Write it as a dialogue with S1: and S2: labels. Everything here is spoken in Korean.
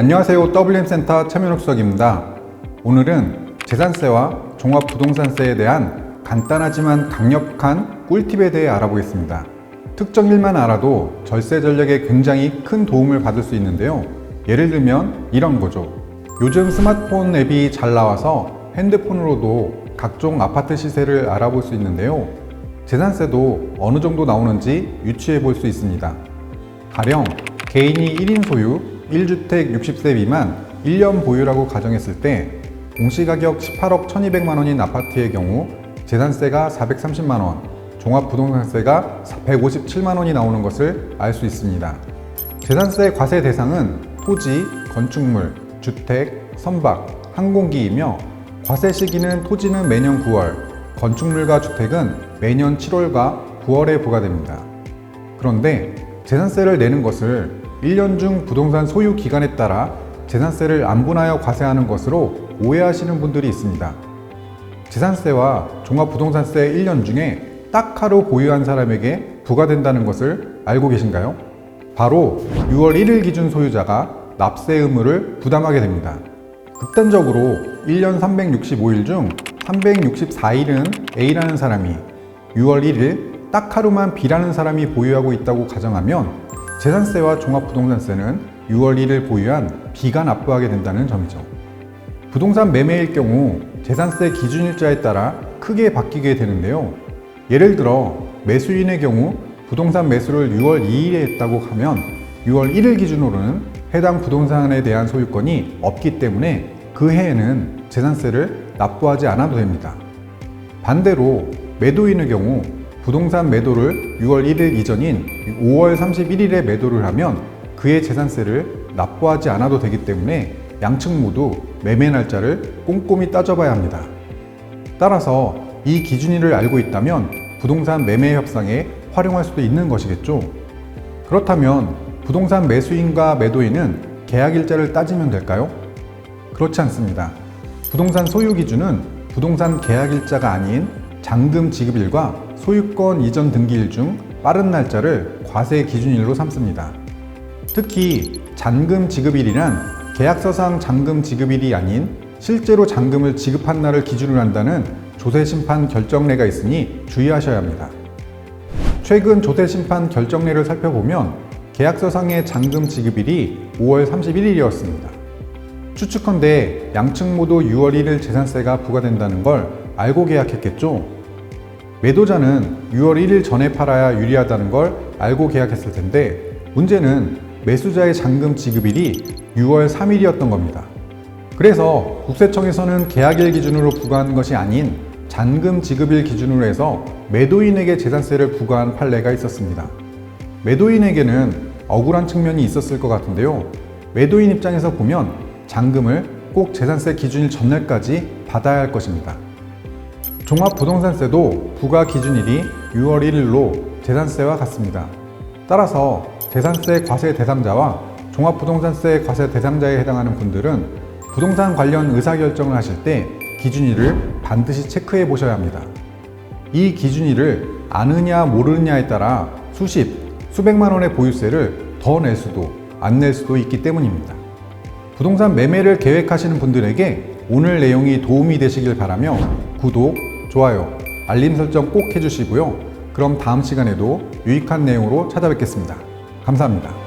S1: 안녕하세요. WM센터 최민욱 수석입니다. 오늘은 재산세와 종합부동산세에 대한 간단하지만 강력한 꿀팁에 대해 알아보겠습니다. 특정 일만 알아도 절세 전략에 굉장히 큰 도움을 받을 수 있는데요. 예를 들면 이런 거죠. 요즘 스마트폰 앱이 잘 나와서 핸드폰으로도 각종 아파트 시세를 알아볼 수 있는데요. 재산세도 어느 정도 나오는지 유추해 볼 수 있습니다. 가령 개인이 1인 소유 1주택 60세 미만 1년 보유라고 가정했을 때 공시가격 18억 1200만 원인 아파트의 경우 재산세가 430만 원, 종합부동산세가 157만 원이 나오는 것을 알 수 있습니다. 재산세 과세 대상은 토지, 건축물, 주택, 선박, 항공기이며 과세 시기는 토지는 매년 9월, 건축물과 주택은 매년 7월과 9월에 부과됩니다. 그런데 재산세를 내는 것을 1년 중 부동산 소유 기간에 따라 재산세를 안 분하여 과세하는 것으로 오해하시는 분들이 있습니다. 재산세와 종합부동산세 1년 중에 딱 하루 보유한 사람에게 부과된다는 것을 알고 계신가요? 바로 6월 1일 기준 소유자가 납세 의무를 부담하게 됩니다. 극단적으로 1년 365일 중 364일은 A라는 사람이 6월 1일 딱 하루만 B라는 사람이 보유하고 있다고 가정하면 재산세와 종합부동산세는 6월 1일 보유한 B가 납부하게 된다는 점이죠. 부동산 매매일 경우 재산세 기준일자에 따라 크게 바뀌게 되는데요. 예를 들어 매수인의 경우 부동산 매수를 6월 2일에 했다고 하면 6월 1일 기준으로는 해당 부동산에 대한 소유권이 없기 때문에 그 해에는 재산세를 납부하지 않아도 됩니다. 반대로 매도인의 경우 부동산 매도를 6월 1일 이전인 5월 31일에 매도를 하면 그의 재산세를 납부하지 않아도 되기 때문에 양측 모두 매매 날짜를 꼼꼼히 따져봐야 합니다. 따라서 이 기준일을 알고 있다면 부동산 매매 협상에 활용할 수도 있는 것이겠죠. 그렇다면 부동산 매수인과 매도인은 계약 일자를 따지면 될까요? 그렇지 않습니다. 부동산 소유 기준은 부동산 계약 일자가 아닌 잔금 지급일과 소유권 이전 등기일 중 빠른 날짜를 과세 기준일로 삼습니다. 특히 잔금 지급일이란 계약서상 잔금 지급일이 아닌 실제로 잔금을 지급한 날을 기준으로 한다는 조세심판 결정례가 있으니 주의하셔야 합니다. 최근 조세심판 결정례를 살펴보면 계약서상의 잔금 지급일이 5월 31일이었습니다. 추측컨대 양측 모두 6월 1일 재산세가 부과된다는 걸 알고 계약했겠죠? 매도자는 6월 1일 전에 팔아야 유리하다는 걸 알고 계약했을 텐데 문제는 매수자의 잔금 지급일이 6월 3일이었던 겁니다. 그래서 국세청에서는 계약일 기준으로 부과한 것이 아닌 잔금 지급일 기준으로 해서 매도인에게 재산세를 부과한 판례가 있었습니다. 매도인에게는 억울한 측면이 있었을 것 같은데요. 매도인 입장에서 보면 잔금을 꼭 재산세 기준일 전날까지 받아야 할 것입니다. 종합부동산세도 부과 기준일이 6월 1일로 재산세와 같습니다. 따라서 재산세 과세 대상자와 종합부동산세 과세 대상자에 해당하는 분들은 부동산 관련 의사결정을 하실 때 기준일을 반드시 체크해 보셔야 합니다. 이 기준일을 아느냐 모르느냐에 따라 수십, 수백만 원의 보유세를 더 낼 수도 안 낼 수도 있기 때문입니다. 부동산 매매를 계획하시는 분들에게 오늘 내용이 도움이 되시길 바라며 구독, 좋아요, 알림 설정 꼭 해주시고요. 그럼 다음 시간에도 유익한 내용으로 찾아뵙겠습니다. 감사합니다.